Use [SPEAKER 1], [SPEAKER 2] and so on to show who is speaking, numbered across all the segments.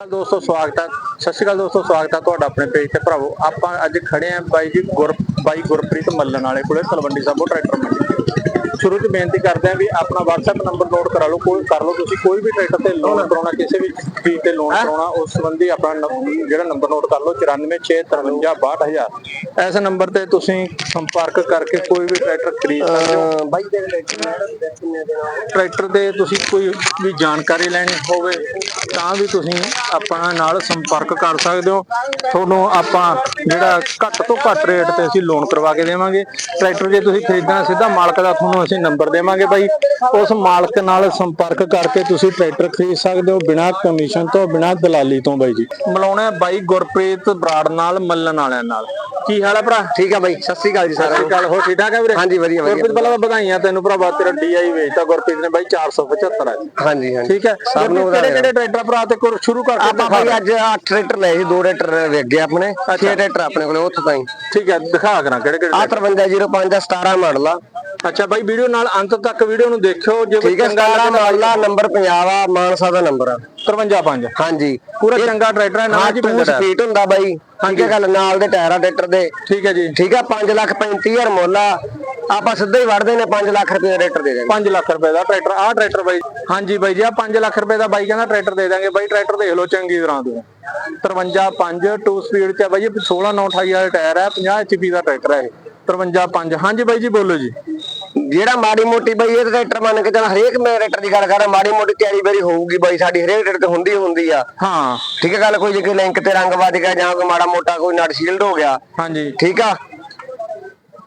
[SPEAKER 1] ਅਕਾਲ ਦੋਸਤੋ, ਸਵਾਗਤ ਹੈ। ਸਤਿ ਸ਼੍ਰੀ ਅਕਾਲ ਦੋਸਤੋ, ਸਵਾਗਤ ਹੈ ਤੁਹਾਡਾ ਆਪਣੇ ਪੇਜ ਤੇ। ਭਰਾਵੋ, ਆਪਾਂ ਅੱਜ ਖੜੇ ਆਂ ਬਾਈ ਜੀ ਗੁਰ ਬਾਈ ਗੁਰਪ੍ਰੀਤ ਮੱਲਣ ਵਾਲੇ ਕੋਲੇ, ਤਲਵੰਡੀ ਸਾਬੋ, ਟਰੈਕਟਰ ਮੰਡੀ ਸ਼ੁਰੂ ਚ ਬੇਨਤੀ ਕਰਦੇ ਆਂ ਵੀ ਆਪਣਾ WhatsApp ਨੰਬਰ ਨੋਟ ਕਰਾ ਲਓ ਕੋਈ ਕਰ ਲਓ ਤੁਸੀਂ ਕੋਈ ਵੀ ਟਰੈਕਟਰ ਤੇ ਲੋਨ ਕਰਾਉਣਾ ਕਿਸੇ ਵੀ ਚੀਜ਼ ਤੇ ਲੋਨ ਕਰਾਉਣਾ ਉਸ ਸੰਬੰਧੀ ਆਪਣਾ ਜਿਹੜਾ ਨੰਬਰ ਨੋਟ ਕਰ ਲਓ 94655652 ਇਸ ਨੰਬਰ ਤੇ ਤੁਸੀਂ ਸੰਪਰਕ ਕਰਕੇ ਕੋਈ ਵੀ ਟਰੈਕਟਰ ਖਰੀਦ ਸਕਦੇ ਹੋ।
[SPEAKER 2] ਬਾਈ ਦੇ
[SPEAKER 1] ਟਰੈਕਟਰ ਦੇ ਤੁਸੀਂ ਕੋਈ ਵੀ ਜਾਣਕਾਰੀ ਲੈਣੀ ਹੋਵੇ ਤਾਂ ਵੀ ਤੁਸੀਂ ਆਪਣਾ ਨਾਲ ਸੰਪਰਕ ਕਰ ਸਕਦੇ ਹੋ। ਤੁਹਾਨੂੰ ਆਪਾਂ ਜਿਹੜਾ ਘੱਟ ਤੋਂ ਘੱਟ ਰੇਟ ਤੇ ਅਸੀਂ ਲੋਨ ਕਰਵਾ ਕੇ ਦੇਵਾਂਗੇ। ਟਰੈਕਟਰ ਜੇ ਤੁਸੀਂ ਖਰੀਦਣਾ ਸਿੱਧਾ ਮਾਲਕ ਦਾ ਤੁਹਾਨੂੰ ਅਸੀਂ ਨੰਬਰ ਦੇਵਾਂਗੇ ਬਾਈ। ਉਸ ਮਾਲਕ ਨਾਲ ਸੰਪਰਕ ਕਰਕੇ ਤੁਸੀਂ ਟਰੈਕਟਰ ਖਰੀਦ ਸਕਦੇ ਹੋ ਬਿਨਾਂ ਕਮਿਸ਼ਨ ਤੋਂ ਬਿਨਾਂ ਦਲਾਲੀ ਤੋਂ ਬਾਈ ਜੀ। ਮਿਲਾਉਣਾ ਬਾਈ ਗੁਰਪ੍ਰੀਤ ਬਰਾੜ ਨਾਲ ਮੱਲਣ ਵਾਲਿਆਂ ਨਾਲ। ਕੀ ਹਾਲ ਹੈ ਭਰਾ?
[SPEAKER 2] ਠੀਕ ਆ ਬਾਈ ਸਤਿ ਸ੍ਰੀ ਅਕਾਲ ਜੀ ਸਾਰਿਆਂ
[SPEAKER 1] ਸ਼੍ਰੀ ਅਕਾਲ ਹੋ ਠੀਕ ਠਾਕ ਹੈ ਵੀਰੇ?
[SPEAKER 2] ਹਾਂਜੀ, ਵਧੀਆ, ਵਧੀਆ।
[SPEAKER 1] ਗੁਰਪ੍ਰੀਤ ਪਹਿਲਾਂ ਤਾਂ ਵਧਾਈਆਂ ਤੈਨੂੰ ਭਰਾਵਾ ਤੇਰਾ ਡੀਆਈ ਵੇਚਤਾ ਗੁਰਪ੍ਰੀਤ ਨੇ ਬਾਈ 475 ਹੈ
[SPEAKER 2] ਨੂੰ ਹਾਂਜੀ ਹਾਂਜੀ।
[SPEAKER 1] ਠੀਕ ਹੈ?
[SPEAKER 2] ਸਭ ਨੂੰ
[SPEAKER 1] ਕਿਹੜੇ ਕਿਹੜੇ ਟਰੈਕਟਰ ਭਰਾ ਤੇ ਸ਼ੁਰੂ ਕਰਕੇ
[SPEAKER 2] ਆਪਾਂ
[SPEAKER 1] ਦਿਖਾ
[SPEAKER 2] ਬਾਈ ਅੱਜ 8 ਟਰੈਕਟਰ ਲਏ ਸੀ ਦੋ ਟਰੈਕਟਰ ਵੇਖ ਗਏ ਆਪਣੇ 6 ਟਰੈਕਟਰ ਆਪਣੇ ਕੋਲੇ ਉੱਥੋਂ ਤਾਈਂ।
[SPEAKER 1] ਠੀਕ ਹੈ ਦਿਖਾ ਕਰਾਂ ਕਿਹੜੇ ਕਿਹੜੇ
[SPEAKER 2] ਆ 5305 ਦਾ 17 ਮਾਡਲ ਆ।
[SPEAKER 1] ਅੱਛਾ ਬਾਈ ਵੀਡੀਓ ਨਾਲ ਅੰਤ ਤੱਕ ਵੀਡੀਓ ਨੂੰ ਦੇਖਿਓ ਜੇ ਕੋਈ
[SPEAKER 2] ਠੀਕ ਹੈ
[SPEAKER 1] ਚੰਗਾ
[SPEAKER 2] 17
[SPEAKER 1] ਲੱਗੇ
[SPEAKER 2] ਮਾਡਲ ਨੰਬਰ ਪੰਜਾਬ ਆ ਮਾਨਸਾ ਦਾ ਨੰਬਰ ਆ।
[SPEAKER 1] 53
[SPEAKER 2] ਹਾਂਜੀ।
[SPEAKER 1] ਪੂਰਾ ਚੰਗਾ ਟਰੈਕਟਰ ਹੈ ਨਾ
[SPEAKER 2] ਹਾਂ
[SPEAKER 1] ਜੀ
[SPEAKER 2] ਟੂ
[SPEAKER 1] ਪਿੰਡ ਦਾ।
[SPEAKER 2] ਸਪੀਡ ਹੁੰਦਾ ਬਾਈ। ਠੀਕ ਹੈ ਗੱਲ ਨਾਲ ਦੇ ਟਾਇਰ ਟਰੈਕਟਰ ਦੇ।
[SPEAKER 1] ਠੀਕ ਹੈ ਜੀ।
[SPEAKER 2] ਠੀਕ ਆ 5 ਲੱਖ 35000 ਮੁੱਲ ਆ। ਆਪਾਂ ਸਿੱਧਾ ਹੀ ਵੜਦੇ ਨੇ 5 ਲੱਖ ਰੁਪਏ ਦਾ ਟਰੈਕਟਰ ਦੇ ਦੇਣਗੇ
[SPEAKER 1] 5 ਲੱਖ ਰੁਪਏ ਦਾ ਟਰੈਕਟਰ ਆਹ ਟਰੈਕਟਰ ਬਾਈ। ਹਾਂਜੀ ਬਾਈ ਜੀ ਆ 5 ਲੱਖ ਰੁਪਏ ਦਾ ਬਾਈ ਕਹਿੰਦਾ ਟਰੈਕਟਰ ਦੇ ਦਾਂਗੇ ਬਾਈ ਟਰੈਕਟਰ ਦੇਖ ਲਓ ਚੰਗੀ ਤਰ੍ਹਾਂ ਤੋਂ। 53 5 2 ਸਪੀਡ ਚ ਆ ਬਾਈ। ਇਹ 16 9 28 ਵਾਲਾ ਟਾਇਰ ਹੈ 50 HP ਦਾ ਟਰੈਕਟਰ ਹੈ ਇਹ। 53 5 ਹਾਂਜੀ ਬਾਈ ਜੀ ਬੋਲੋ ਜੀ।
[SPEAKER 2] ਜਿਹੜਾ ਮਾੜੀ ਮੋਟੀ ਬਈ ਇਹ ਟਰੈਕਟਰ ਮੰਨ ਕੇ ਚੱਲ ਹਰੇਕ ਮੈਂ ਟਰੈਕਟਰ ਦੀ ਗੱਲ ਕਰਾਂ ਮਾੜੀ ਮੋਟੀ ਤਿਆਰੀ ਬੇਰੀ ਹੋਊਗੀ ਬਾਈ ਸਾਡੀ ਹਰੇਕ ਟਰੈਕਟਰ ਤੇ ਹੁੰਦੀ ਹੁੰਦੀ ਆ।
[SPEAKER 1] ਹਾਂ।
[SPEAKER 2] ਠੀਕ ਹੈ ਗੱਲ ਕੋਈ ਜੇ ਕੋਈ ਲਿੰਕ ਤੇ ਰੰਗ ਵੱਜ ਗਿਆ ਜਾਂ ਕੋਈ ਮਾੜਾ ਮੋਟਾ ਕੋਈ ਨਟ ਸ਼ੀਲਡ ਹੋ ਗਿਆ।
[SPEAKER 1] ਹਾਂਜੀ।
[SPEAKER 2] ਠੀਕ ਆ?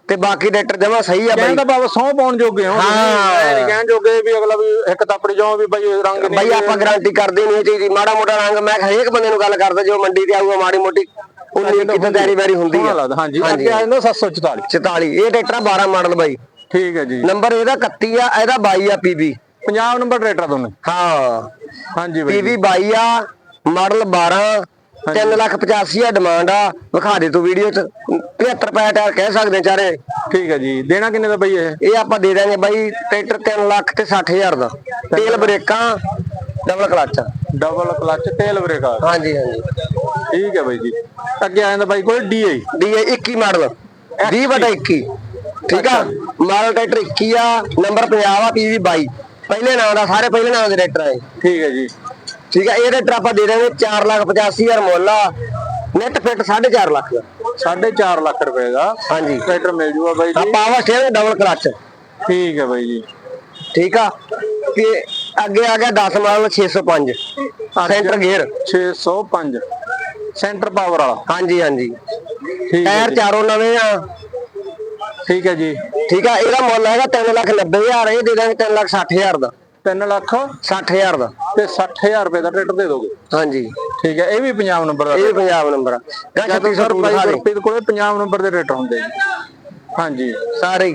[SPEAKER 2] ਤੇ ਬਾਕੀ ਟਰੈਕਟਰ ਜਮਾ ਸਹੀ ਆ ਬਾਈ।
[SPEAKER 1] ਦਾ ਬਾਬਾ ਸੌ ਪਾਉਣ ਜੋਗੇ ਹੋ।
[SPEAKER 2] ਹਾਂ।
[SPEAKER 1] ਕਹਿਣ ਜੋਗੇ ਵੀ ਅਗਲਾ ਵੀ ਇੱਕ ਤਪੜੀ ਜਾਓ ਵੀ ਬਾਈ ਰੰਗ ਨਹੀਂ
[SPEAKER 2] ਬਾਈ ਆਪਾਂ ਗਾਰੰਟੀ ਕਰਦੇ ਨਹੀਂ ਚੀਜ਼ ਮਾੜਾ ਮੋਟਾ ਰੰਗ ਮੈਂ ਹਰੇਕ ਬੰਦੇ ਨੂੰ ਗੱਲ ਕਰਦਾ ਜੋ ਮੰਡੀ ਤੇ ਆਊਗਾ ਮਾੜੀ ਮੋਟੀ ਉਨੀ ਕਿਤੇ ਤਿਆਰੀ ਬੈਰੀ ਹੁੰਦੀ ਆ।
[SPEAKER 1] ਹਾਂਜੀ ਅੱਗੇ ਆ ਜਾਂਦਾ 744
[SPEAKER 2] 44 ਇਹ ਟਰੈਕਟਰ ਆ 12 ਮਾਡਲ ਬਾਈ।
[SPEAKER 1] ਠੀਕ ਹੈ ਜੀ।
[SPEAKER 2] ਨੰਬਰ ਇਹਦਾ 31 ਆ ਇਹਦਾ 22 ਆ ਪੀਬੀ
[SPEAKER 1] ਪੰਜਾਬ ਨੰਬਰ ਟਰੈਕਟਰ ਦੋਨੇ।
[SPEAKER 2] ਹਾਂ।
[SPEAKER 1] ਹਾਂਜੀ ਬਾਈ
[SPEAKER 2] ਪੀਵੀ 22 ਆ ਮਾਡਲ 12 3 ਲੱਖ 85 ਆ ਡਿਮਾਂਡ ਆ। ਵਿਖਾ ਦੇ ਤੂੰ ਵੀਡੀਓ ਚ। 75 ਰੁਪਏ ਟਾਇਰ ਕਹਿ ਸਕਦੇ ਚਾਰੇ।
[SPEAKER 1] ਠੀਕ ਹੈ ਜੀ। ਦੇਣਾ ਕਿੰਨੇ ਦਾ ਬਾਈ ਇਹ?
[SPEAKER 2] ਇਹ ਆਪਾਂ ਦੇ ਦਾਂਗੇ ਬਾਈ ਟਰੈਕਟਰ 3 ਲੱਖ ਤੇ 60000 ਦਾ। ਤੇਲ ਬ੍ਰੇਕਾਂ ਡਬਲ ਕਲਚ
[SPEAKER 1] ਡਬਲ ਕਲਚ ਤੇਲ ਬ੍ਰੇਕ
[SPEAKER 2] ਹਾਂਜੀ ਹਾਂਜੀ।
[SPEAKER 1] ਠੀਕ ਹੈ ਬਾਈ ਜੀ। ਅੱਗੇ ਆ ਜਾਂਦਾ ਬਾਈ ਕੋਲ ਡੀਆਈ
[SPEAKER 2] ਡੀ 21 ਮਾਡਲ। 20 ਬਟਾ 21 ਠੀਕ ਆ? ਮਾਡਲ ਟਰੈਕਟਰ 21 ਆ ਨੰਬਰ ਪੰਜਾਬ ਆ ਪੀਵੀ 22 ਪਹਿਲੇ ਨਾਮ ਦਾ ਸਾਰੇ ਪਹਿਲੇ ਨਾਮ ਦੇ ਟਰੈਕਟਰ ਆ ਇਹ।
[SPEAKER 1] ਠੀਕ ਹੈ ਜੀ।
[SPEAKER 2] ਠੀਕ ਆ ਇਹ ਟਰੈਕਟਰ ਆਪਾਂ ਦੇ ਦਾਂਗੇ 4 ਲੱਖ 85000 ਮੁੱਲ ਆ। Net fit 4.5 lakh. ਦਾ
[SPEAKER 1] 4.5 ਲੱਖ ਰੁਪਏ ਦਾ।
[SPEAKER 2] ਹਾਂਜੀ।
[SPEAKER 1] ਟਰੈਕਟਰ ਮਿਲ ਜੂਗਾ ਬਾਈ
[SPEAKER 2] ਆ
[SPEAKER 1] ਜੀ
[SPEAKER 2] ਪਾਵਰ ਸਟੀਅਰਿੰਗ ਡਬਲ ਕਲਚ
[SPEAKER 1] ਠੀਕ ਹੈ ਬਾਈ ਜੀ।
[SPEAKER 2] ਠੀਕ ਆ? ਕਿ ਅੱਗੇ ਆ ਗਿਆ 10 model 605 centre gear
[SPEAKER 1] 605 centre power ਵਾਲਾ।
[SPEAKER 2] ਹਾਂਜੀ ਹਾਂਜੀ।
[SPEAKER 1] ਠੀਕ ਹੈ
[SPEAKER 2] ਟਾਇਰ
[SPEAKER 1] ਜੀ।
[SPEAKER 2] ਚਾਰੋਂ ਨਵੇਂ ਆ।
[SPEAKER 1] ਠੀਕ ਹੈ ਜੀ।
[SPEAKER 2] ਠੀਕ ਆ ਇਹਦਾ ਮੁੱਲ ਹੈਗਾ 3 ਲੱਖ 90000 ਇਹ ਦੇ ਦਾਂਗੇ 3 ਲੱਖ 60000 ਦਾ।
[SPEAKER 1] 3 ਲੱਖ
[SPEAKER 2] 60000 ਦਾ।
[SPEAKER 1] ਤੇ 60000 ਰੁਪਏ ਦਾ ਟਰੈਕਟਰ ਦੇ ਦੋਗੇ।
[SPEAKER 2] ਹਾਂਜੀ।
[SPEAKER 1] ਠੀਕ ਹੈ ਇਹ ਵੀ ਪੰਜਾਬ ਨੰਬਰ ਦਾ
[SPEAKER 2] ਇਹ ਵੀ ਪੰਜਾਬ ਨੰਬਰ ਆ। ਗਾ
[SPEAKER 1] ਜਾਂ
[SPEAKER 2] 3600
[SPEAKER 1] ਸਰ ਬਾਈ
[SPEAKER 2] ਦਿਖਾ ਦੇ
[SPEAKER 1] ਕੋਲੇ ਪੰਜਾਬ ਨੰਬਰ ਦੇ ਟਰੈਕਟਰ ਹੁੰਦੇ ਹਾਂਜੀ।
[SPEAKER 2] ਸਾਰੇ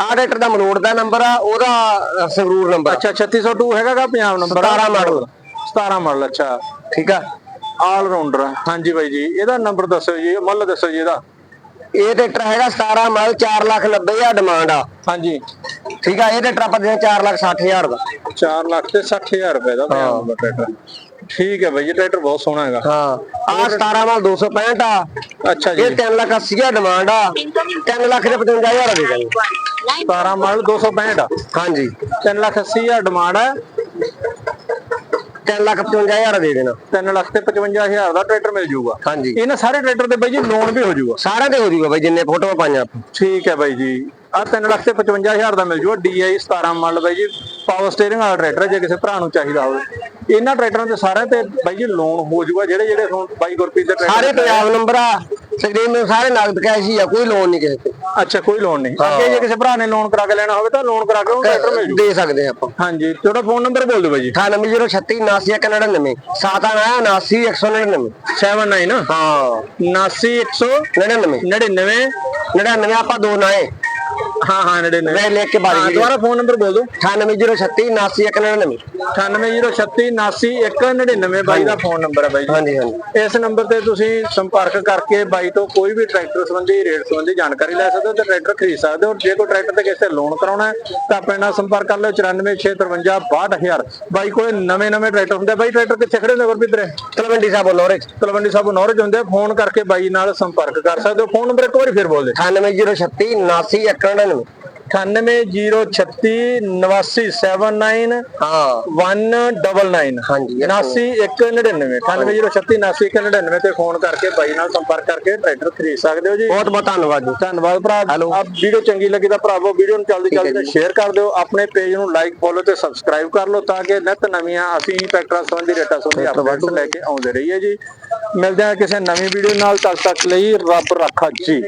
[SPEAKER 2] ਆਹ ਟਰੈਕਟਰ ਦਾ ਮਲੋੜ ਦਾ ਨੰਬਰ ਆ ਉਹਦਾ ਸੰਗਰੂਰ ਨੰਬਰ
[SPEAKER 1] ਅੱਛਾ 3602 ਹੈਗਾਗਾ ਪੰਜਾਬ ਨੰਬਰ?
[SPEAKER 2] 17 ਮਾਡਲ
[SPEAKER 1] 17 ਮਾਡਲ ਅੱਛਾ।
[SPEAKER 2] ਠੀਕ ਆ।
[SPEAKER 1] ਆਲ ਰਾਉਂਡਰ ਹਾਂਜੀ ਬਾਈ ਜੀ ਇਹਦਾ ਨੰਬਰ ਦੱਸੋ ਜੀ ਮੁੱਲ ਦੱਸੋ ਜੀ ਇਹਦਾ।
[SPEAKER 2] ਇਹ ਟਰੈਕਟਰ ਹੈਗਾ 17 ਮਾਡਲ 4 ਲੱਖ 90000 ਡਿਮਾਂਡ ਆ।
[SPEAKER 1] ਹਾਂਜੀ।
[SPEAKER 2] ਠੀਕ ਆ ਇਹ ਟਰੈਕਟਰ ਆਪਾਂ ਦੇ 4 ਲੱਖ 60000 ਦਾ।
[SPEAKER 1] 4 ਲੱਖ ਤੇ 60000 ਰੁਪਏ ਦਾ ਟਰੈਕਟਰ। ਠੀਕ ਹੈ ਬਾਈ ਜੀ ਟਰੈਕਟਰ ਬਹੁਤ ਸੋਹਣਾ ਹੈਗਾ।
[SPEAKER 2] ਹਾਂ ਆਹ 17 ਮਾਡਲ 265 ਆ।
[SPEAKER 1] ਅੱਛਾ ਜੀ।
[SPEAKER 2] ਇਹ 3 ਲੱਖ 80 ਹਜ਼ਾਰ ਡਿਮਾਂਡ ਆ। 3 ਲੱਖ ਦੇ 55000 ਦੇ ਦਾਂਗੇ
[SPEAKER 1] 17 ਮਾਡਲ 265
[SPEAKER 2] ਹਾਂਜੀ।
[SPEAKER 1] 3 ਲੱਖ 80 ਹਜ਼ਾਰ ਡਿਮਾਂਡ ਹੈ
[SPEAKER 2] 3 ਲੱਖ 55000 ਦੇ ਦੇਣਾ।
[SPEAKER 1] 3 ਲੱਖ ਤੇ 55000 ਦਾ ਟਰੈਕਟਰ ਮਿਲ ਜਾਊਗਾ।
[SPEAKER 2] ਹਾਂਜੀ।
[SPEAKER 1] ਇਹਨਾਂ ਸਾਰੇ ਟਰੈਕਟਰ ਤੇ ਬਾਈ ਜੀ ਲੋਨ ਵੀ ਹੋ ਜਾਊਗਾ।
[SPEAKER 2] ਸਾਰਾ ਤੇ ਹੋ ਜੂਗਾ ਬਾਈ ਜਿੰਨੇ ਫੋਟੋਆਂ ਪਾਈਆਂ ਆਪਾਂ।
[SPEAKER 1] ਠੀਕ ਹੈ ਬਾਈ ਜੀ। ਆ 3 ਲੱਖ ਤੇ 55000 ਦਾ ਮਿਲ ਜੂਗਾ। DI 17 ਮਾਡਲ ਬਾਈ ਜੀ। ਪਾਵਰ ਸਟੀਅਰਿੰਗ ਵਾਲਾ ਟਰੈਕਟਰ ਜੇ ਕਿਸੇ ਭਰਾ ਨੂੰ ਚਾਹੀਦਾ ਹੋਵੇ। ਇਹਨਾਂ ਟਰੈਕਟਰਾਂ ਤੇ ਸਾਰਿਆਂ ਤੇ ਬਾਈ ਜੀ ਲੋਨ ਹੋ ਜਾਊਗਾ। ਜਿਹੜੇ ਜਿਹੜੇ ਹੁਣ ਬਾਈ ਗੁਰਪ੍ਰੀਤ ਦੇ ਟਰੈਕਟਰ
[SPEAKER 2] ਸਾਰੇ ਪੰਜਾਬ ਨੰਬਰ ਆ। ਸਕਰੀਨ ਨੂੰ ਸਾਰੇ ਨਗਦ ਕੈਸ਼ ਹੀ ਆ ਕੋਈ ਲੋਨ ਨਹੀਂ ਕਿਸੇ ਤੇ।
[SPEAKER 1] ਅੱਛਾ ਕੋਈ ਲੋਨ ਨਹੀਂ। ਅੱਗੇ ਜੇ ਕਿਸੇ ਭਰਾ ਨੇ ਲੋਨ ਕਰਾ ਕੇ ਲੈਣਾ ਹੋਵੇ ਤਾਂ ਲੋਨ ਕਰਾ ਕੇ ਉਹ ਟਰੈਕਟਰ ਮਿਲ ਜੂਗਾ
[SPEAKER 2] ਦੇ ਸਕਦੇ ਆਪਾਂ।
[SPEAKER 1] ਹਾਂਜੀ ਤੁਹਾਡਾ ਫੋਨ ਨੰਬਰ ਬੋਲ ਦਿਓ ਬਾਈ ਜੀ।
[SPEAKER 2] 9806 7999 ਸਾਤਾਂ ਆਇਆ 79199
[SPEAKER 1] 79
[SPEAKER 2] ਹਾਂ
[SPEAKER 1] 79 199
[SPEAKER 2] 99 99 ਆਪਾਂ ਦੋ ਨਾਏ।
[SPEAKER 1] ਹਾਂ ਹਾਂ 99
[SPEAKER 2] ਮੈਂ ਲਿਖ ਕੇ ਬਾਰੀ
[SPEAKER 1] ਹਾਂ, ਦੁਬਾਰਾ ਫੋਨ ਨੰਬਰ ਬੋਲ ਦਿਓ।
[SPEAKER 2] 98036 79199
[SPEAKER 1] 98068999 ਬਾਈ ਦਾ ਫੋਨ ਨੰਬਰ ਹੈ ਬਾਈ
[SPEAKER 2] ਹਾਂਜੀ ਹਾਂਜੀ।
[SPEAKER 1] ਇਸ ਨੰਬਰ ਤੇ ਤੁਸੀਂ ਸੰਪਰਕ ਕਰਕੇ ਬਾਈ ਤੋਂ ਕੋਈ ਵੀ ਟਰੈਕਟਰ ਸੰਬੰਧੀ ਰੇਟ ਸੰਬੰਧੀ ਜਾਣਕਾਰੀ ਲੈ ਸਕਦੇ ਹੋ ਤੇ ਟਰੈਕਟਰ ਖਰੀਦ ਸਕਦੇ ਹੋ। ਜੇ ਕੋਈ ਟਰੈਕਟਰ ਤੇ ਕਿਸੇ ਲੋਨ ਕਰਾਉਣਾ ਹੈ ਤਾਂ ਆਪਣੇ ਨਾਲ ਸੰਪਰਕ ਕਰ ਲਿਓ। 9465562000 ਬਾਈ ਕੋਲੇ ਨਵੇਂ ਨਵੇਂ ਟਰੈਕਟਰ ਹੁੰਦੇ। ਬਾਈ ਟਰੈਕਰ ਕਿੱਥੇ ਖੜੇ ਹੁੰਦੇ ਗੁਰਪ੍ਰੀਤ ਰੇ
[SPEAKER 2] ਤਲਵੰਡੀ ਸਾਹਿਬ ਲੋਰੇ
[SPEAKER 1] ਤਲਵੰਡੀ ਸਾਹਿਬ ਨੌਰਜ ਹੁੰਦੇ ਫੋਨ ਕਰਕੇ ਬਾਈ ਨਾਲ ਸੰਪਰਕ ਕਰ ਸਕਦੇ ਹੋ। ਫੋਨ ਨੰਬਰ ਇੱਕ ਵਾਰੀ ਫਿਰ ਬੋਲ ਦੇ
[SPEAKER 2] 98036 79199
[SPEAKER 1] 98068979
[SPEAKER 2] ਹਾਂ।
[SPEAKER 1] 199
[SPEAKER 2] ਹਾਂਜੀ
[SPEAKER 1] 89199 98068979 ਤੇ ਫੋਨ ਕਰਕੇ ਬਾਈ ਨਾਲ ਸੰਪਰਕ ਕਰਕੇ ਟਰੈਕਟਰ ਖਰੀਦ ਸਕਦੇ ਹੋ ਜੀ।
[SPEAKER 2] ਬਹੁਤ ਬਹੁਤ ਧੰਨਵਾਦ ਜੀ।
[SPEAKER 1] ਧੰਨਵਾਦ ਭਰਾ। ਆ ਵੀਡੀਓ ਚੰਗੀ ਲੱਗੀ ਤਾਂ ਭਰਾਵੋ ਵੀਡੀਓ ਨੂੰ ਜਲਦੀ ਜਲਦੀ ਸ਼ੇਅਰ ਕਰ ਦਿਓ ਆਪਣੇ ਪੇਜ ਨੂੰ ਲਾਈਕ ਫੋਲੋ ਤੇ ਸਬਸਕ੍ਰਾਈਬ ਕਰ ਲਓ ਤਾਂ ਕਿ ਨਿਤ ਨਵੀਆਂ ਅਸੀਂ ਟਰੈਕਟਰਾਂ ਸੰਬੰਧੀ ਰੇਟਾਂ ਸੰਬੰਧੀ ਅਪਡੇਟਸ ਲੈ ਕੇ ਆਉਂਦੇ ਰਹੀਏ ਜੀ। ਮਿਲਦੇ ਹਾਂ ਕਿਸੇ ਨਵੀਂ ਵੀਡੀਓ ਨਾਲ ਤਦ ਤੱਕ ਲਈ ਰੱਬ ਰਾਖਾ ਜੀ।